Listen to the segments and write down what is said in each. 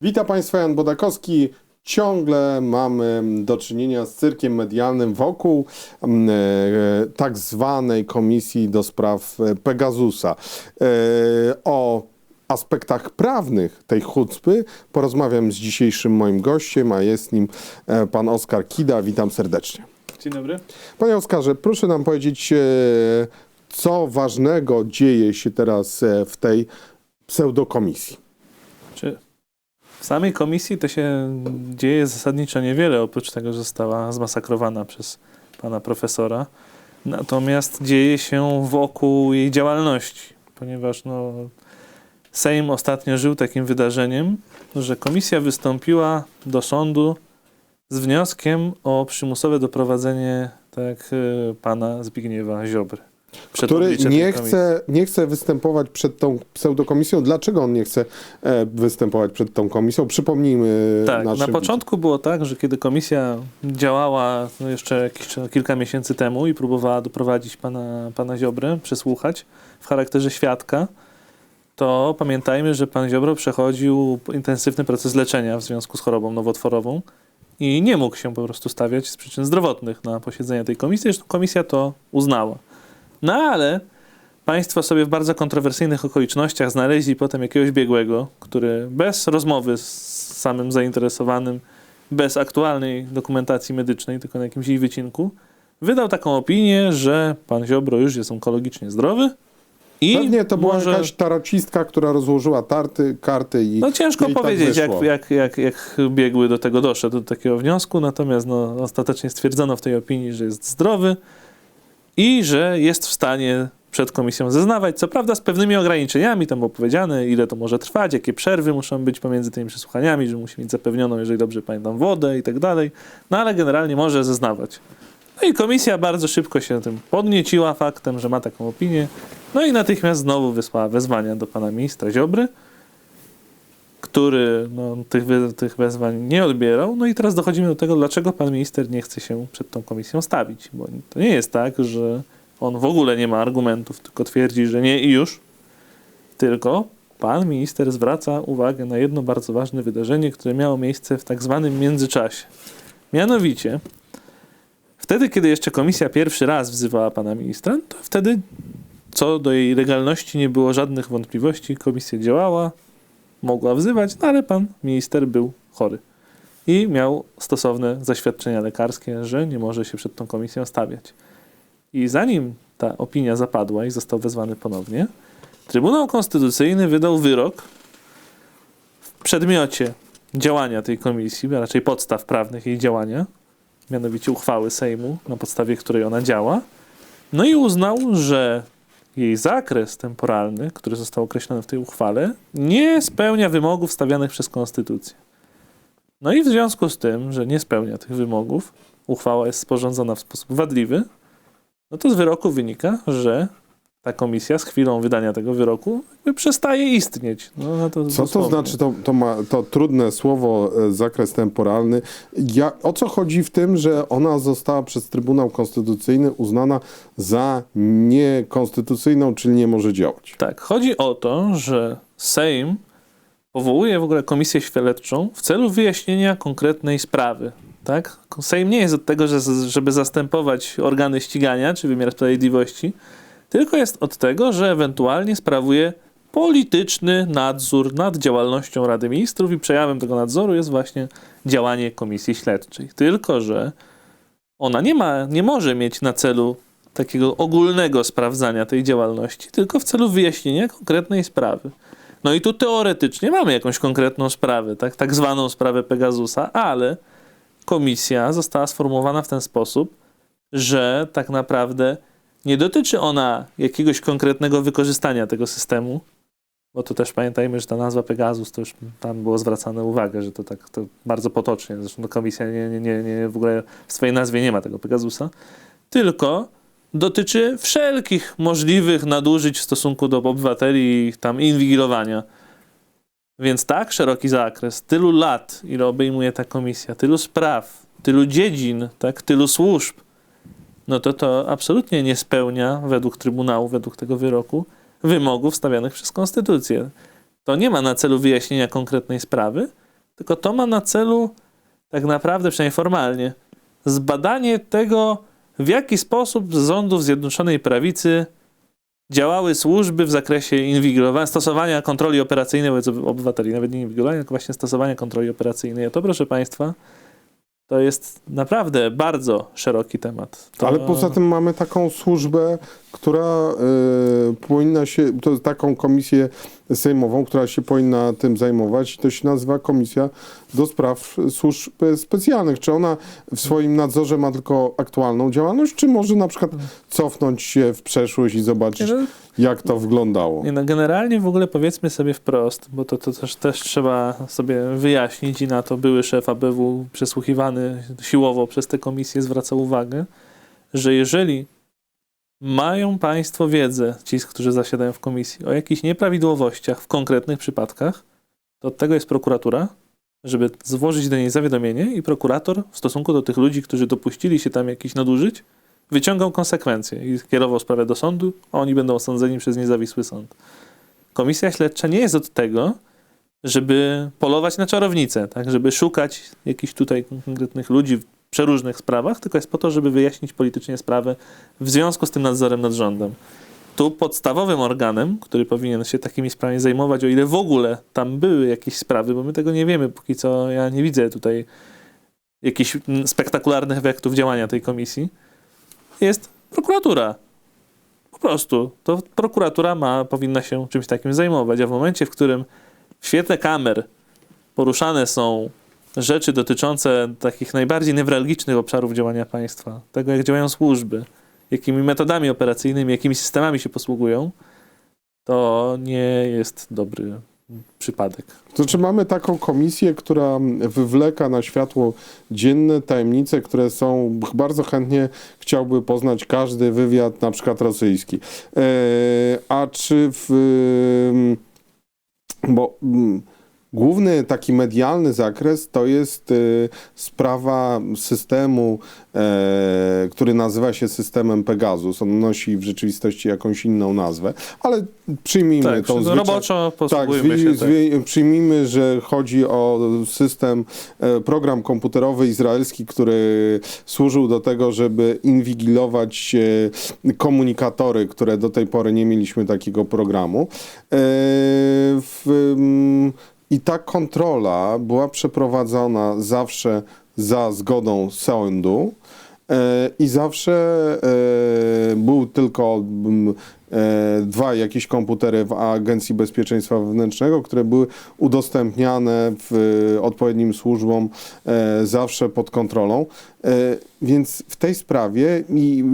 Witam Państwa, Jan Bodakowski. Ciągle mamy do czynienia z cyrkiem medialnym wokół mm, e, tak zwanej Komisji do Spraw e, Pegasusa. E, o aspektach prawnych tej chucpy porozmawiam z dzisiejszym moim gościem, a jest nim pan Oskar Kida. Witam serdecznie. Dzień dobry. Panie Oskarze, proszę nam powiedzieć, co ważnego dzieje się teraz w tej pseudokomisji. W samej komisji to się dzieje zasadniczo niewiele, oprócz tego, że została zmasakrowana przez pana profesora. Natomiast dzieje się wokół jej działalności, ponieważ no, Sejm ostatnio żył takim wydarzeniem, że komisja wystąpiła do sądu z wnioskiem o przymusowe doprowadzenie tak, y, pana Zbigniewa Ziobry. Przed który nie chce, nie chce występować przed tą pseudokomisją. Dlaczego on nie chce e, występować przed tą komisją? Przypomnijmy Tak, naszym na początku było tak, że kiedy komisja działała no jeszcze jakieś, kilka miesięcy temu i próbowała doprowadzić pana, pana Ziobrę, przesłuchać w charakterze świadka, to pamiętajmy, że pan Ziobro przechodził intensywny proces leczenia w związku z chorobą nowotworową i nie mógł się po prostu stawiać z przyczyn zdrowotnych na posiedzenie tej komisji. Zresztą komisja to uznała. No ale Państwo sobie w bardzo kontrowersyjnych okolicznościach znaleźli potem jakiegoś biegłego, który bez rozmowy z samym zainteresowanym, bez aktualnej dokumentacji medycznej, tylko na jakimś jej wycinku, wydał taką opinię, że pan Ziobro już jest onkologicznie zdrowy i Pewnie to była może... jakaś tarocistka, która rozłożyła tarty, karty i No ciężko jej tak powiedzieć, jak, wyszło. jak, jak, jak biegły do tego doszedł, do takiego wniosku, natomiast no, ostatecznie stwierdzono w tej opinii, że jest zdrowy i że jest w stanie przed komisją zeznawać, co prawda z pewnymi ograniczeniami, tam było powiedziane, ile to może trwać, jakie przerwy muszą być pomiędzy tymi przesłuchaniami, że musi mieć zapewnioną, jeżeli dobrze pamiętam, wodę i tak dalej, no ale generalnie może zeznawać. No i komisja bardzo szybko się tym podnieciła faktem, że ma taką opinię, no i natychmiast znowu wysłała wezwania do pana ministra Ziobry, który no, tych, tych wezwań nie odbierał. No i teraz dochodzimy do tego, dlaczego pan minister nie chce się przed tą komisją stawić. Bo to nie jest tak, że on w ogóle nie ma argumentów, tylko twierdzi, że nie i już. Tylko pan minister zwraca uwagę na jedno bardzo ważne wydarzenie, które miało miejsce w tak zwanym międzyczasie. Mianowicie, wtedy, kiedy jeszcze komisja pierwszy raz wzywała pana ministra, to wtedy co do jej legalności nie było żadnych wątpliwości. Komisja działała, mogła wzywać, no ale pan minister był chory i miał stosowne zaświadczenia lekarskie, że nie może się przed tą komisją stawiać. I zanim ta opinia zapadła i został wezwany ponownie, Trybunał Konstytucyjny wydał wyrok w przedmiocie działania tej komisji, a raczej podstaw prawnych jej działania, mianowicie uchwały Sejmu, na podstawie której ona działa, no i uznał, że jej zakres temporalny, który został określony w tej uchwale, nie spełnia wymogów stawianych przez Konstytucję. No i w związku z tym, że nie spełnia tych wymogów, uchwała jest sporządzona w sposób wadliwy, no to z wyroku wynika, że ta komisja z chwilą wydania tego wyroku przestaje istnieć. No, no to Co to dosłownie. znaczy to, to, ma, to trudne słowo e, zakres temporalny? Ja, o co chodzi w tym, że ona została przez Trybunał Konstytucyjny uznana za niekonstytucyjną, czyli nie może działać? Tak, chodzi o to, że Sejm powołuje w ogóle komisję śledczą w celu wyjaśnienia konkretnej sprawy. Tak? Sejm nie jest od tego, że, żeby zastępować organy ścigania czy wymiar sprawiedliwości, tylko jest od tego, że ewentualnie sprawuje polityczny nadzór nad działalnością Rady Ministrów i przejawem tego nadzoru jest właśnie działanie komisji śledczej. Tylko, że ona nie ma, nie może mieć na celu takiego ogólnego sprawdzania tej działalności, tylko w celu wyjaśnienia konkretnej sprawy. No i tu teoretycznie mamy jakąś konkretną sprawę, tak, tak zwaną sprawę Pegasusa, ale komisja została sformułowana w ten sposób, że tak naprawdę nie dotyczy ona jakiegoś konkretnego wykorzystania tego systemu, bo tu też pamiętajmy, że ta nazwa Pegasus, to już tam było zwracane uwagę, że to tak to bardzo potocznie, zresztą to komisja nie, nie, nie, nie, w ogóle w swojej nazwie nie ma tego Pegasusa, tylko dotyczy wszelkich możliwych nadużyć w stosunku do obywateli i ich tam inwigilowania. Więc tak szeroki zakres, tylu lat, ile obejmuje ta komisja, tylu spraw, tylu dziedzin, tak, tylu służb, no to to absolutnie nie spełnia według Trybunału, według tego wyroku, wymogów stawianych przez Konstytucję. To nie ma na celu wyjaśnienia konkretnej sprawy, tylko to ma na celu tak naprawdę, przynajmniej formalnie, zbadanie tego, w jaki sposób z rządów Zjednoczonej Prawicy działały służby w zakresie inwigilowania, stosowania kontroli operacyjnej wobec obywateli. Nawet nie inwigilowania, tylko właśnie stosowania kontroli operacyjnej. A to, proszę Państwa, to jest naprawdę bardzo szeroki temat. To... Ale poza tym mamy taką służbę, która y, powinna się, to taką komisję sejmową, która się powinna tym zajmować. To się nazywa Komisja do Spraw Służb Specjalnych. Czy ona w swoim nadzorze ma tylko aktualną działalność, czy może na przykład cofnąć się w przeszłość i zobaczyć, jak to wyglądało? Nie no, generalnie w ogóle powiedzmy sobie wprost, bo to, to też, też trzeba sobie wyjaśnić i na to były szef ABW przesłuchiwany siłowo przez tę komisję zwracał uwagę, że jeżeli mają Państwo wiedzę, ci, którzy zasiadają w komisji, o jakichś nieprawidłowościach w konkretnych przypadkach, to od tego jest prokuratura, żeby złożyć do niej zawiadomienie i prokurator w stosunku do tych ludzi, którzy dopuścili się tam jakichś nadużyć, wyciągał konsekwencje i kierował sprawę do sądu, a oni będą osądzeni przez niezawisły sąd. Komisja śledcza nie jest od tego, żeby polować na czarownicę, tak? żeby szukać jakichś tutaj konkretnych ludzi przeróżnych sprawach, tylko jest po to, żeby wyjaśnić politycznie sprawę w związku z tym nadzorem nad rządem. Tu podstawowym organem, który powinien się takimi sprawami zajmować, o ile w ogóle tam były jakieś sprawy, bo my tego nie wiemy, póki co ja nie widzę tutaj jakichś spektakularnych efektów działania tej komisji, jest prokuratura. Po prostu. To prokuratura ma, powinna się czymś takim zajmować, a w momencie, w którym w świetle kamer poruszane są rzeczy dotyczące takich najbardziej newralgicznych obszarów działania państwa, tego jak działają służby, jakimi metodami operacyjnymi, jakimi systemami się posługują, to nie jest dobry przypadek. To znaczy mamy taką komisję, która wywleka na światło dzienne tajemnice, które są bardzo chętnie chciałby poznać każdy wywiad, na przykład rosyjski. E, a czy w... Bo mm, główny taki medialny zakres to jest y, sprawa systemu, e, który nazywa się systemem Pegasus. On nosi w rzeczywistości jakąś inną nazwę, ale przyjmijmy Tak, tą zwyczaj- roboczo tak, zwi- się. Tak. przyjmijmy, że chodzi o system, e, program komputerowy izraelski, który służył do tego, żeby inwigilować e, komunikatory, które do tej pory nie mieliśmy takiego programu. W, mm, I ta kontrola była przeprowadzona zawsze za zgodą sądu. E, I zawsze e, był tylko dwa jakieś komputery w Agencji Bezpieczeństwa Wewnętrznego, które były udostępniane w odpowiednim służbom e, zawsze pod kontrolą. E, Więc w tej sprawie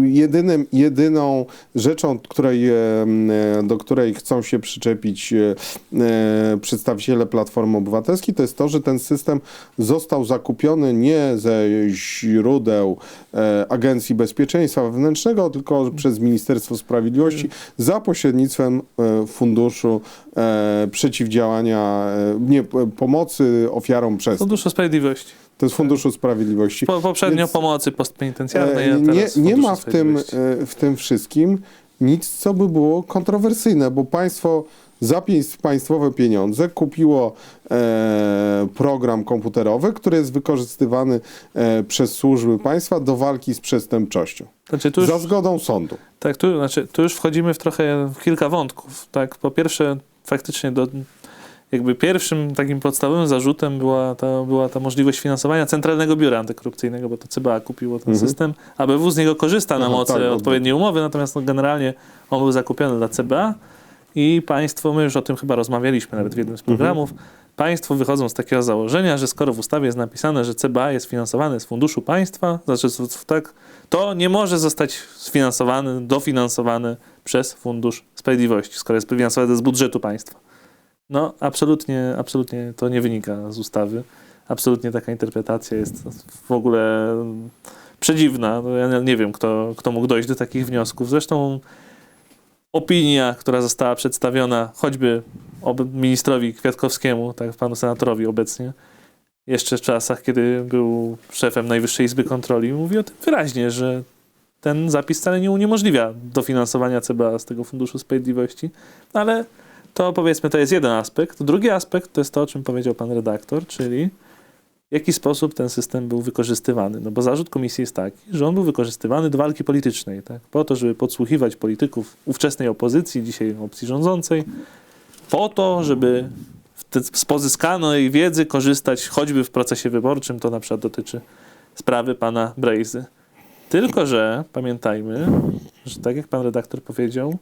jedynym, jedyną rzeczą, której, e, e, do której chcą się przyczepić e, e, przedstawiciele Platformy Obywatelskiej, to jest to, że ten system został zakupiony nie ze źródeł e, Agencji Bezpieczeństwa Wewnętrznego, tylko przez Ministerstwo Sprawiedliwości za pośrednictwem e, Funduszu e, Przeciwdziałania, e, nie, pomocy ofiarom przestępstw. Funduszu Sprawiedliwości. To jest Funduszu Sprawiedliwości. Po, poprzednio Więc- pomocy postpenitencjarnej, a Nie, teraz nie Funduszu ma w tym, w tym wszystkim nic, co by było kontrowersyjne, bo państwo za państwowe pieniądze kupiło e, program komputerowy, który jest wykorzystywany e, przez służby państwa do walki z przestępczością. Znaczy, już, Za zgodą sądu. tak, tu, znaczy, tu już wchodzimy w trochę w kilka wątków. Tak? Po pierwsze, faktycznie do, jakby pierwszym takim podstawowym zarzutem była ta, była ta możliwość finansowania Centralnego Biura Antykorupcyjnego, bo to CBA kupiło ten Mhm. system. ABW z niego korzysta na Aha, mocy tak, bo- odpowiedniej umowy, natomiast no, generalnie on był zakupiony dla CBA i państwo, my już o tym chyba rozmawialiśmy nawet w jednym z Mhm. programów, państwo wychodzą z takiego założenia, że skoro w ustawie jest napisane, że CBA jest finansowane z funduszu państwa, znaczy tak, to nie może zostać sfinansowany, dofinansowane przez Fundusz Sprawiedliwości, skoro jest finansowane z budżetu państwa. No, absolutnie, absolutnie to nie wynika z ustawy. Absolutnie taka interpretacja jest w ogóle mm, przedziwna. No, ja nie wiem, kto, kto mógł dojść do takich wniosków. Zresztą opinia, która została przedstawiona choćby ministrowi Kwiatkowskiemu, tak, panu senatorowi obecnie, jeszcze w czasach, kiedy był szefem Najwyższej Izby Kontroli, mówi o tym wyraźnie, że ten zapis wcale nie uniemożliwia dofinansowania CBA z tego Funduszu Sprawiedliwości, ale to powiedzmy, to jest jeden aspekt. Drugi aspekt to jest to, o czym powiedział pan redaktor, czyli w jaki sposób ten system był wykorzystywany. No bo zarzut komisji jest taki, że on był wykorzystywany do walki politycznej, tak? po to, żeby podsłuchiwać polityków ówczesnej opozycji, dzisiaj opcji rządzącej, po to, żeby te, z pozyskanej wiedzy korzystać choćby w procesie wyborczym, to na przykład dotyczy sprawy pana Brejzy. Tylko, że pamiętajmy, że tak jak pan redaktor powiedział,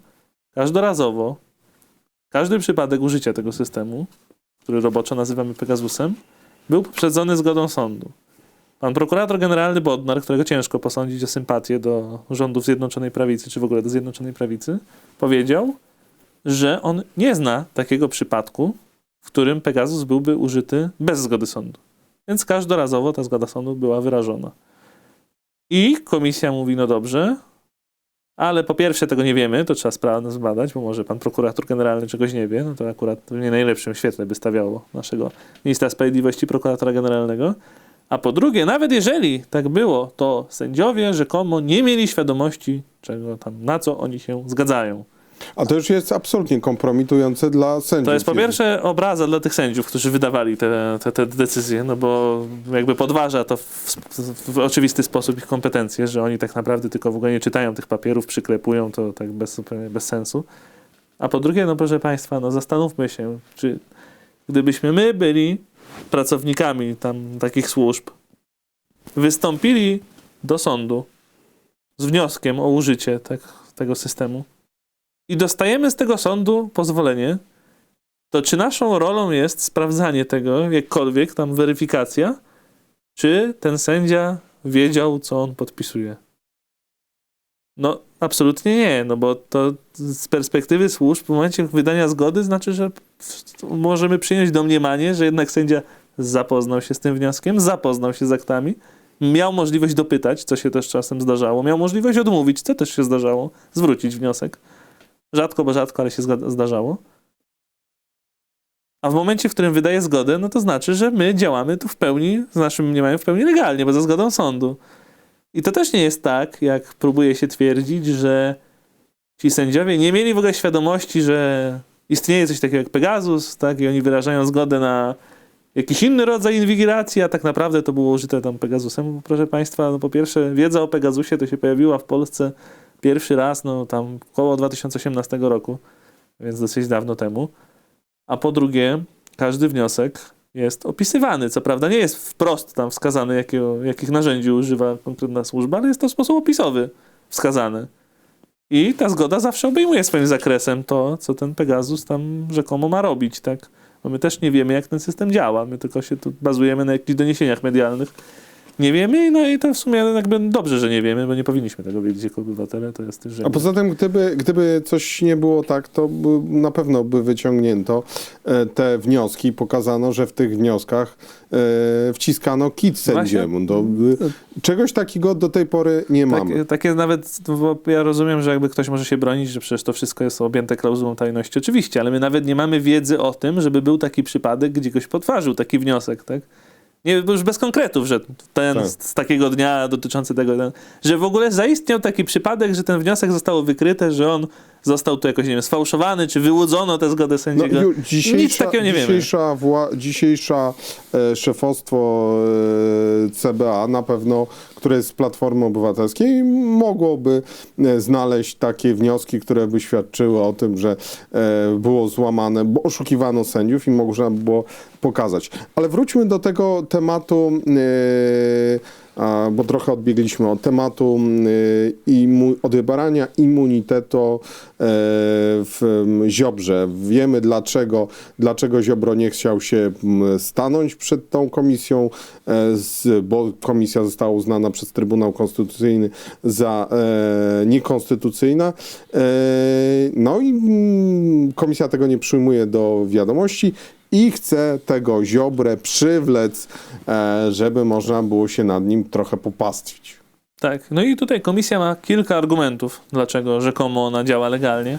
każdorazowo każdy przypadek użycia tego systemu, który roboczo nazywamy Pegasusem, był poprzedzony zgodą sądu. Pan prokurator generalny Bodnar, którego ciężko posądzić o sympatię do rządów Zjednoczonej Prawicy, czy w ogóle do Zjednoczonej Prawicy, powiedział, że on nie zna takiego przypadku, w którym Pegasus byłby użyty bez zgody sądu. Więc każdorazowo ta zgoda sądu była wyrażona. I komisja mówi, no dobrze, ale po pierwsze tego nie wiemy, to trzeba sprawę zbadać, bo może pan prokurator generalny czegoś nie wie, no to akurat w nie najlepszym świetle by stawiało naszego ministra sprawiedliwości, prokuratora generalnego. A po drugie, nawet jeżeli tak było, to sędziowie rzekomo nie mieli świadomości, czego tam, na co oni się zgadzają. A to już jest absolutnie kompromitujące dla sędziów. To jest po pierwsze obraza dla tych sędziów, którzy wydawali te, te, te decyzje, no bo jakby podważa to w, w oczywisty sposób ich kompetencje, że oni tak naprawdę tylko w ogóle nie czytają tych papierów, przyklepują to tak bez, bez sensu. A po drugie, no proszę Państwa, no zastanówmy się, czy gdybyśmy my byli pracownikami tam takich służb, wystąpili do sądu z wnioskiem o użycie tak, tego systemu, i dostajemy z tego sądu pozwolenie, to czy naszą rolą jest sprawdzanie tego, jakkolwiek tam weryfikacja, czy ten sędzia wiedział, co on podpisuje? No, absolutnie nie, no bo to z perspektywy służb w momencie wydania zgody znaczy, że możemy przyjąć domniemanie, że jednak sędzia zapoznał się z tym wnioskiem, zapoznał się z aktami, miał możliwość dopytać, co się też czasem zdarzało, miał możliwość odmówić, co też się zdarzało, zwrócić wniosek. Rzadko, bo rzadko, ale się zdarzało. A w momencie, w którym wydaje zgodę, no to znaczy, że my działamy tu w pełni, z naszym mniemaniem w pełni legalnie, bo za zgodą sądu. I to też nie jest tak, jak próbuje się twierdzić, że ci sędziowie nie mieli w ogóle świadomości, że istnieje coś takiego jak Pegasus, tak, i oni wyrażają zgodę na jakiś inny rodzaj inwigilacji, a tak naprawdę to było użyte tam Pegasusem. Proszę Państwa, no po pierwsze, wiedza o Pegasusie to się pojawiła w Polsce pierwszy raz, no tam około 2018 roku, więc dosyć dawno temu. A po drugie, każdy wniosek jest opisywany. Co prawda nie jest wprost tam wskazany, jakiego, jakich narzędzi używa konkretna służba, ale jest to w sposób opisowy wskazany. I ta zgoda zawsze obejmuje swoim zakresem to, co ten Pegasus tam rzekomo ma robić, tak? Bo my też nie wiemy, jak ten system działa. My tylko się tu bazujemy na jakichś doniesieniach medialnych. Nie wiemy, no i to w sumie jakby dobrze, że nie wiemy, bo nie powinniśmy tego wiedzieć jako obywatele, to jest też A poza tym, gdyby, gdyby coś nie było tak, to na pewno by wyciągnięto e, te wnioski i pokazano, że w tych wnioskach e, wciskano kit sędziemu. To, by, czegoś takiego do tej pory nie mamy. Tak, takie nawet, bo ja rozumiem, że jakby ktoś może się bronić, że przecież to wszystko jest objęte klauzulą tajności. Oczywiście, ale my nawet nie mamy wiedzy o tym, żeby był taki przypadek, gdzie ktoś potwarzył taki wniosek, tak? Nie, już bez konkretów, że ten Tak. z, z takiego dnia dotyczący tego, ten, że w ogóle zaistniał taki przypadek, że ten wniosek zostało wykryte, że on został tu jakoś, nie wiem, sfałszowany, czy wyłudzono tę zgodę No, sędziego. ju, Nic takiego nie wiemy. dzisiejsza, wła- dzisiejsza e, szefostwo e, CBA na pewno, które jest z Platformy Obywatelskiej, mogłoby e, znaleźć takie wnioski, które by świadczyły o tym, że e, było złamane, bo oszukiwano sędziów i można było pokazać. Ale wróćmy do tego tematu, a, bo trochę odbiegliśmy od tematu y, imu, odebrania immunitetu e, w Ziobrze. Wiemy dlaczego, dlaczego Ziobro nie chciał się stanąć przed tą komisją, e, bo komisja została uznana przez Trybunał Konstytucyjny za e, niekonstytucyjna. No i komisja tego nie przyjmuje do wiadomości i chce tego Ziobrę przywlec, e, żeby można było się nad nim trochę popastwić. Tak, no i tutaj komisja ma kilka argumentów, dlaczego rzekomo ona działa legalnie.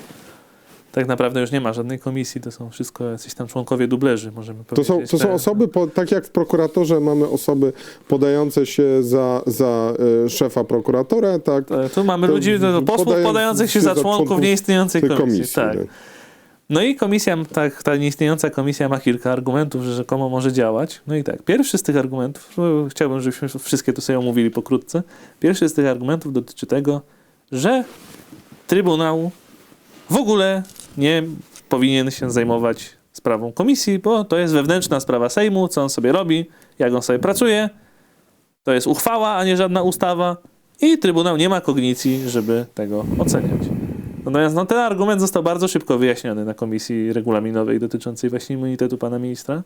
Tak naprawdę już nie ma żadnej komisji, to są wszystko jacyś tam członkowie dublerzy, możemy To powiedzieć. są, to są Te- osoby, po, tak jak w prokuratorze mamy osoby podające się za, za e, szefa prokuratora, tak E, Tu mamy To ludzi, no, posłów podając podających się za członków nieistniejącej komisji. komisji. Tak. tak. No i komisja, tak, ta nieistniejąca komisja ma kilka argumentów, że rzekomo może działać. No i tak, pierwszy z tych argumentów, no, chciałbym, żebyśmy wszystkie tu sobie omówili pokrótce. Pierwszy z tych argumentów dotyczy tego, że Trybunał w ogóle nie powinien się zajmować sprawą komisji, bo to jest wewnętrzna sprawa Sejmu, co on sobie robi, jak on sobie pracuje. To jest uchwała, a nie żadna ustawa i Trybunał nie ma kognicji, żeby tego oceniać. Natomiast no, ten argument został bardzo szybko wyjaśniony na komisji regulaminowej dotyczącej właśnie immunitetu pana ministra,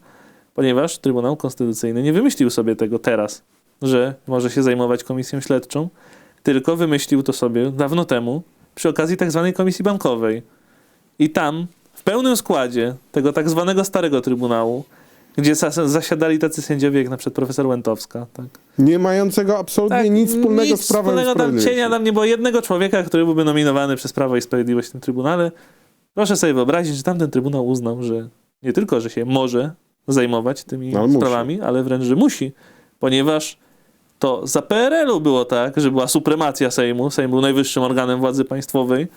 ponieważ Trybunał Konstytucyjny nie wymyślił sobie tego teraz, że może się zajmować komisją śledczą, tylko wymyślił to sobie dawno temu przy okazji tak zwanej komisji bankowej. I tam w pełnym składzie tego tak zwanego starego Trybunału, gdzie zas- zasiadali tacy sędziowie jak na przykład profesor Łętowska, tak, Nie mającego absolutnie nic wspólnego nic z prawem wspólnego tam cienia tam nie było jednego człowieka, który byłby nominowany przez Prawo i Sprawiedliwość w tym Trybunale. Proszę sobie wyobrazić, że tamten Trybunał uznał, że nie tylko, że się może zajmować tymi Ale musi. sprawami, ale wręcz, że musi, ponieważ to za PRL-u było tak, że była supremacja Sejmu, Sejm był najwyższym organem władzy państwowej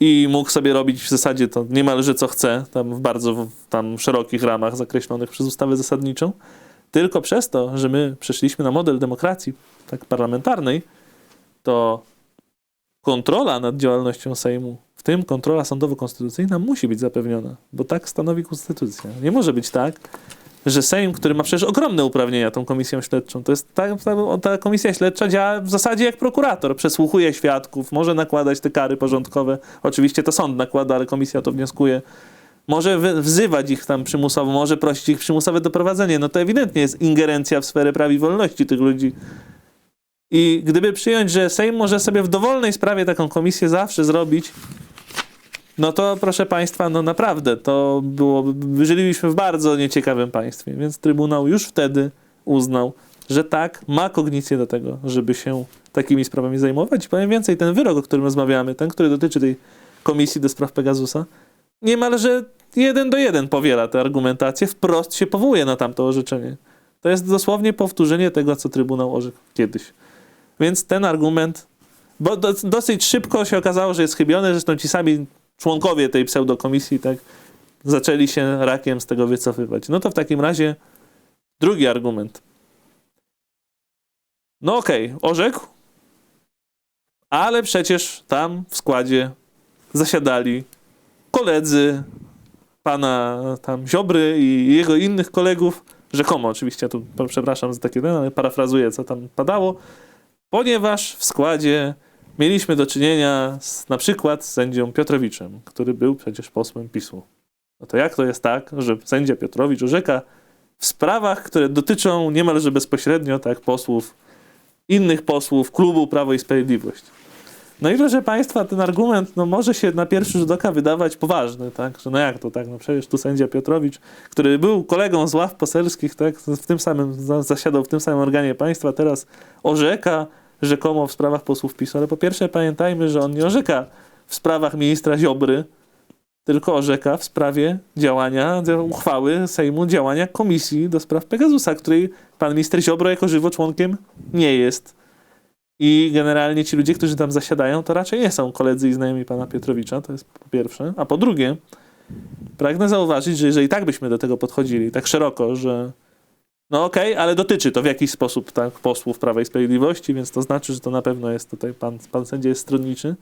i mógł sobie robić w zasadzie to niemalże co chce, tam w bardzo tam szerokich ramach zakreślonych przez ustawę zasadniczą. Tylko przez to, że my przeszliśmy na model demokracji tak parlamentarnej, to kontrola nad działalnością Sejmu, w tym kontrola sądowo-konstytucyjna, musi być zapewniona, bo tak stanowi konstytucja. Nie może być tak, że Sejm, który ma przecież ogromne uprawnienia tą komisją śledczą, to jest ta, ta, komisja śledcza działa w zasadzie jak prokurator, przesłuchuje świadków, może nakładać te kary porządkowe. Oczywiście to sąd nakłada, ale komisja to wnioskuje. Może wzywać ich tam przymusowo, może prosić ich przymusowe doprowadzenie. No to ewidentnie jest ingerencja w sferę praw i wolności tych ludzi. I gdyby przyjąć, że Sejm może sobie w dowolnej sprawie taką komisję zawsze zrobić, no to proszę Państwa, no naprawdę, to było, żylibyśmy w bardzo nieciekawym państwie, więc Trybunał już wtedy uznał, że tak, ma kognicję do tego, żeby się takimi sprawami zajmować. I powiem więcej, ten wyrok, o którym rozmawiamy, ten, który dotyczy tej komisji do spraw Pegasusa, niemalże jeden do jeden powiela tę argumentację, wprost się powołuje na tamto orzeczenie. To jest dosłownie powtórzenie tego, co Trybunał orzekł kiedyś. Więc ten argument, bo do, dosyć szybko się okazało, że jest chybiony, zresztą ci sami członkowie tej pseudokomisji tak zaczęli się rakiem z tego wycofywać. No to w takim razie drugi argument. No okej, orzekł, ale przecież tam w składzie zasiadali koledzy pana tam Ziobry i jego innych kolegów, rzekomo oczywiście, tu przepraszam za takie, ale parafrazuję, co tam padało, ponieważ w składzie mieliśmy do czynienia z, na przykład z sędzią Piotrowiczem, który był przecież posłem PiSu. No to jak to jest tak, że sędzia Piotrowicz orzeka w sprawach, które dotyczą niemalże bezpośrednio tak posłów, innych posłów klubu Prawo i Sprawiedliwość. No i proszę Państwa, ten argument no, może się na pierwszy rzut oka wydawać poważny, tak? Że no jak to tak? No przecież tu sędzia Piotrowicz, który był kolegą z ław poselskich, tak? W tym samym, za- zasiadał w tym samym organie państwa, teraz orzeka rzekomo w sprawach posłów PiSu. Ale po pierwsze pamiętajmy, że on nie orzeka w sprawach ministra Ziobry, tylko orzeka w sprawie działania, uchwały Sejmu, działania Komisji do spraw Pegasusa, której pan minister Ziobro jako żywo członkiem nie jest. I generalnie ci ludzie, którzy tam zasiadają, to raczej nie są koledzy i znajomi pana Piotrowicza, to jest po pierwsze. A po drugie, pragnę zauważyć, że jeżeli tak byśmy do tego podchodzili, tak szeroko, że no okej, ale dotyczy to w jakiś sposób tak, posłów Prawa i Sprawiedliwości, więc to znaczy, że to na pewno jest tutaj pan, pan sędzia jest stronniczy.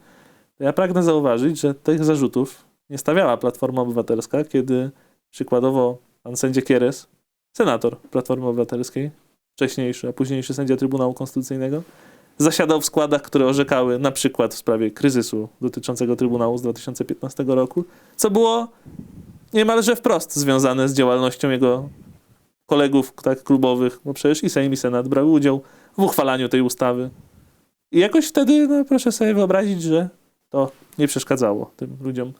Ja pragnę zauważyć, że tych zarzutów nie stawiała Platforma Obywatelska, kiedy przykładowo pan sędzia Kieres, senator Platformy Obywatelskiej, wcześniejszy, a późniejszy sędzia Trybunału Konstytucyjnego, zasiadał w składach, które orzekały na przykład w sprawie kryzysu dotyczącego Trybunału z 2015 roku, co było niemalże wprost związane z działalnością jego kolegów tak, klubowych, bo przecież i Sejm, i Senat brały udział w uchwalaniu tej ustawy. I jakoś wtedy, no, proszę sobie wyobrazić, że to nie przeszkadzało tym ludziom.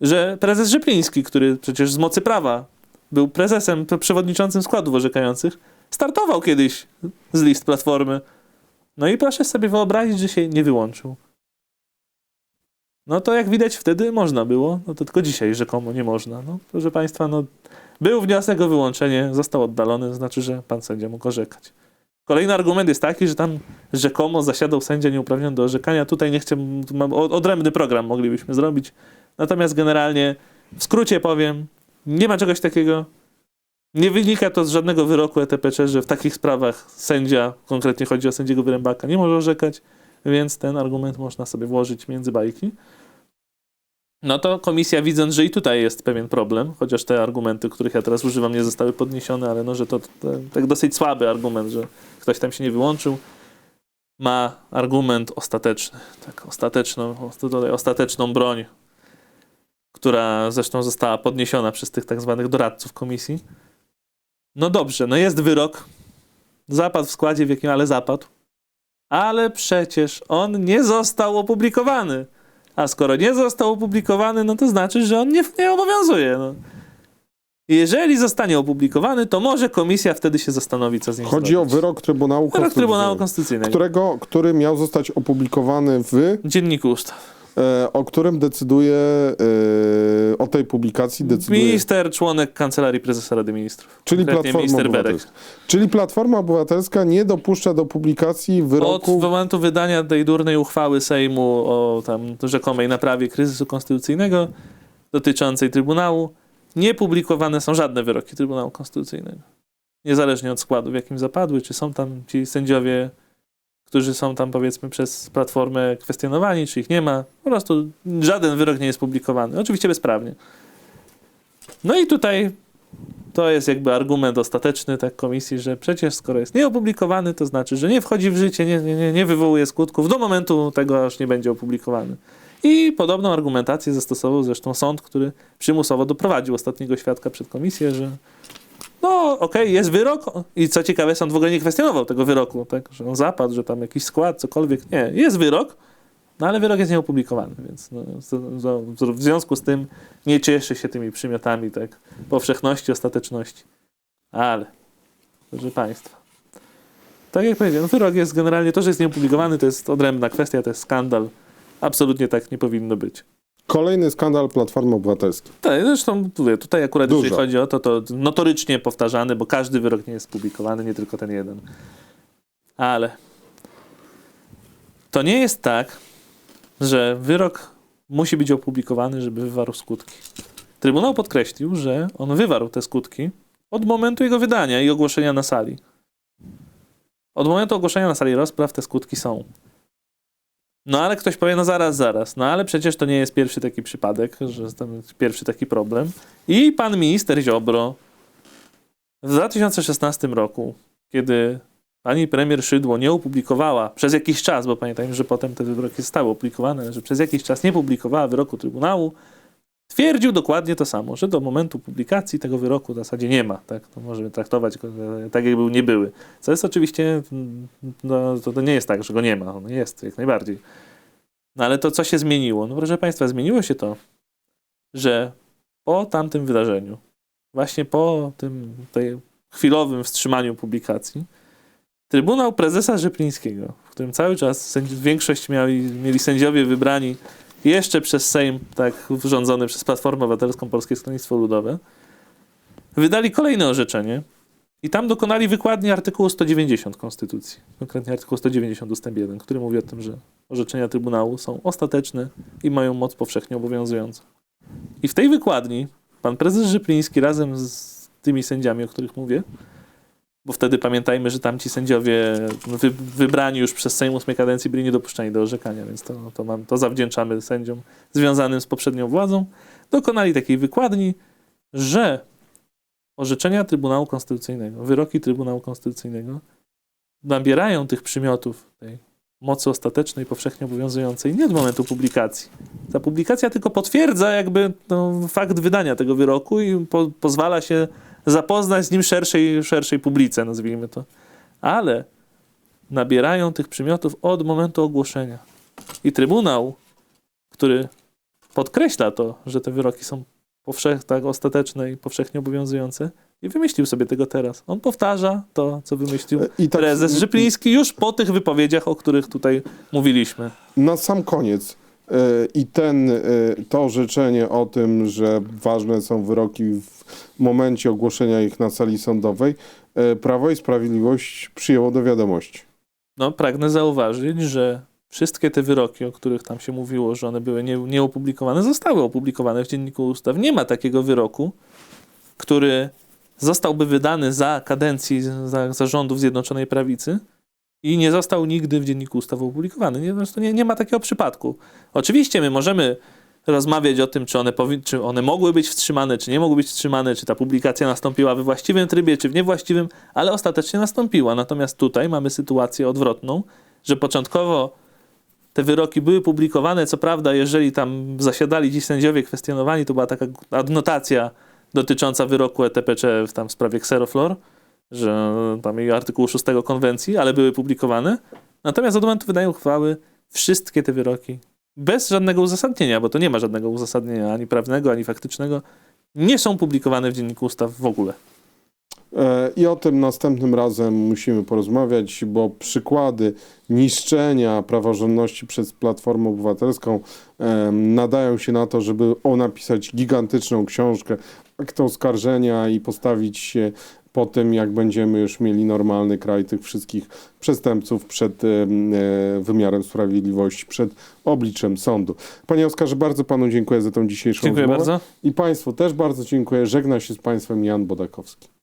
Że prezes Rzepliński, który przecież z mocy prawa był prezesem, przewodniczącym składów orzekających, startował kiedyś z list Platformy. No i proszę sobie wyobrazić, że się nie wyłączył. No to jak widać wtedy można było, no to tylko dzisiaj rzekomo nie można. No proszę Państwa, no był wniosek o wyłączenie, został oddalony, znaczy, że pan sędzia mógł orzekać. Kolejny argument jest taki, że tam rzekomo zasiadał sędzia nieuprawniony do orzekania. Tutaj nie chcę, mam odrębny program moglibyśmy zrobić. Natomiast generalnie W skrócie powiem, nie ma czegoś takiego. Nie wynika to z żadnego wyroku ETPC, że w takich sprawach sędzia, konkretnie chodzi o sędziego Wyrębaka, nie może orzekać, więc ten argument można sobie włożyć między bajki. No to komisja widząc, że i tutaj jest pewien problem, chociaż te argumenty, których ja teraz używam, nie zostały podniesione, ale no, że to, tak dosyć słaby argument, że ktoś tam się nie wyłączył, ma argument ostateczny, tak, ostateczną, ostateczną broń, która zresztą została podniesiona przez tych tak zwanych doradców komisji. No dobrze, no jest wyrok, zapadł w składzie, w jakim ale zapadł, ale przecież on nie został opublikowany. A skoro nie został opublikowany, no to znaczy, że on nie, nie obowiązuje. No. Jeżeli zostanie opublikowany, to może komisja wtedy się zastanowi, co z nim Chodzi o zrobić. wyrok Trybunału Wyrok Trybunału Konstytucyjnego. którego, który miał zostać opublikowany w, Dzienniku ustaw. E, o którym decyduje, e, o tej publikacji decyduje, Minister, członek Kancelarii Prezesa Rady Ministrów. czyli Platforma. Obywatelska. Czyli Platforma Obywatelska nie dopuszcza do publikacji Od wyroku momentu wydania tej durnej uchwały Sejmu o tam rzekomej naprawie kryzysu konstytucyjnego dotyczącej Trybunału, nie publikowane są żadne wyroki Trybunału Konstytucyjnego. Niezależnie od składu, w jakim zapadły, czy są tam ci sędziowie, którzy są tam powiedzmy przez Platformę kwestionowani, czy ich nie ma. Po prostu żaden wyrok nie jest publikowany. Oczywiście bezprawnie. No i tutaj to jest jakby argument ostateczny tak komisji, że przecież skoro jest nieopublikowany, to znaczy, że nie wchodzi w życie, nie, nie, nie- wywołuje skutków do momentu tego, aż nie będzie opublikowany. I podobną argumentację zastosował zresztą sąd, który przymusowo doprowadził ostatniego świadka przed komisję, że no okej, jest wyrok i co ciekawe, sąd w ogóle nie kwestionował tego wyroku, tak, że on zapadł, że tam jakiś skład, cokolwiek. Nie, jest wyrok, no ale wyrok jest nieopublikowany, więc no, w związku z tym nie cieszy się tymi przymiotami tak, powszechności, ostateczności. Ale, proszę Państwa, tak jak powiedziałem, wyrok jest generalnie, to, że jest nieopublikowany, to jest odrębna kwestia, to jest skandal. Absolutnie tak nie powinno być. Kolejny skandal Platformy Obywatelskiej. Tak, zresztą tutaj, tutaj akurat Dużo. jeżeli chodzi o to, to notorycznie powtarzany, bo każdy wyrok nie jest publikowany, nie tylko ten jeden. Ale to nie jest tak, że wyrok musi być opublikowany, żeby wywarł skutki. Trybunał podkreślił, że on wywarł te skutki od momentu jego wydania i ogłoszenia na sali. Od momentu ogłoszenia na sali rozpraw te skutki są. No ale ktoś powie, no zaraz, zaraz. No ale przecież to nie jest pierwszy taki przypadek, że jest pierwszy taki problem. I pan minister Ziobro w 2016 roku, kiedy pani premier Szydło nie opublikowała przez jakiś czas, bo pamiętajmy, że potem te wyroki zostały opublikowane, że przez jakiś czas nie publikowała wyroku Trybunału, twierdził dokładnie to samo, że do momentu publikacji tego wyroku w zasadzie nie ma. Tak? To możemy traktować go e, tak, jakby nie były. Co jest oczywiście, mm, no, to, to nie jest tak, że go nie ma. On jest jak najbardziej. No ale to co się zmieniło? No proszę Państwa, zmieniło się to, że po tamtym wydarzeniu, właśnie po tym tej chwilowym wstrzymaniu publikacji, Trybunał Prezesa Rzeplińskiego, w którym cały czas większość mieli, mieli sędziowie wybrani jeszcze przez Sejm, tak rządzony przez Platformę Obywatelską Polskie Stronnictwo Ludowe, wydali kolejne orzeczenie i tam dokonali wykładni artykułu 190 Konstytucji, konkretnie artykuł 190 ust. 1, który mówi o tym, że orzeczenia Trybunału są ostateczne i mają moc powszechnie obowiązującą. I w tej wykładni pan prezes Żypliński razem z tymi sędziami, o których mówię, bo wtedy pamiętajmy, że tamci sędziowie wy, wybrani już przez Sejm ósmej kadencji byli niedopuszczani do orzekania, więc to, to, mam, to zawdzięczamy sędziom związanym z poprzednią władzą. Dokonali takiej wykładni, że orzeczenia Trybunału Konstytucyjnego, wyroki Trybunału Konstytucyjnego nabierają tych przymiotów tej mocy ostatecznej, powszechnie obowiązującej nie od momentu publikacji. Ta publikacja tylko potwierdza jakby no, fakt wydania tego wyroku i po, pozwala się zapoznać z nim szerszej, szerszej publice, nazwijmy to. Ale nabierają tych przymiotów od momentu ogłoszenia. I Trybunał, który podkreśla to, że te wyroki są powszech, tak, ostateczne i powszechnie obowiązujące, nie wymyślił sobie tego teraz. On powtarza to, co wymyślił I tak prezes Żypliński już po tych wypowiedziach, o których tutaj mówiliśmy. Na sam koniec i ten, e, to orzeczenie o tym, że ważne są wyroki w momencie ogłoszenia ich na sali sądowej, e, Prawo i Sprawiedliwość przyjęło do wiadomości. No, pragnę zauważyć, że wszystkie te wyroki, o których tam się mówiło, że one były nie, nieopublikowane, zostały opublikowane w Dzienniku Ustaw. Nie ma takiego wyroku, który zostałby wydany za kadencji za, za rządów Zjednoczonej Prawicy i nie został nigdy w Dzienniku Ustaw opublikowany. Nie, nie, nie ma takiego przypadku. Oczywiście my możemy rozmawiać o tym, czy one, powi- czy one mogły być wstrzymane, czy nie mogły być wstrzymane, czy ta publikacja nastąpiła we właściwym trybie, czy w niewłaściwym, ale ostatecznie nastąpiła. Natomiast tutaj mamy sytuację odwrotną, że początkowo te wyroki były publikowane, co prawda, jeżeli tam zasiadali ci sędziowie kwestionowani, to była taka adnotacja dotycząca wyroku ETPC w tam w sprawie Xeroflor, że tam i artykułu 6 konwencji, ale były publikowane. Natomiast od momentu wydania uchwały wszystkie te wyroki bez żadnego uzasadnienia, bo to nie ma żadnego uzasadnienia ani prawnego, ani faktycznego, nie są publikowane w Dzienniku Ustaw w ogóle. E, I o tym następnym razem musimy porozmawiać, bo przykłady niszczenia praworządności przez Platformę Obywatelską em, nadają się na to, żeby napisać gigantyczną książkę, akt oskarżenia i postawić się po tym, jak będziemy już mieli normalny kraj tych wszystkich przestępców przed e, wymiarem sprawiedliwości, przed obliczem sądu. Panie Oskarze, bardzo panu dziękuję za tą dzisiejszą Dziękuję rozmowę. bardzo. I państwu też bardzo dziękuję. Żegna się z państwem Jan Bodakowski.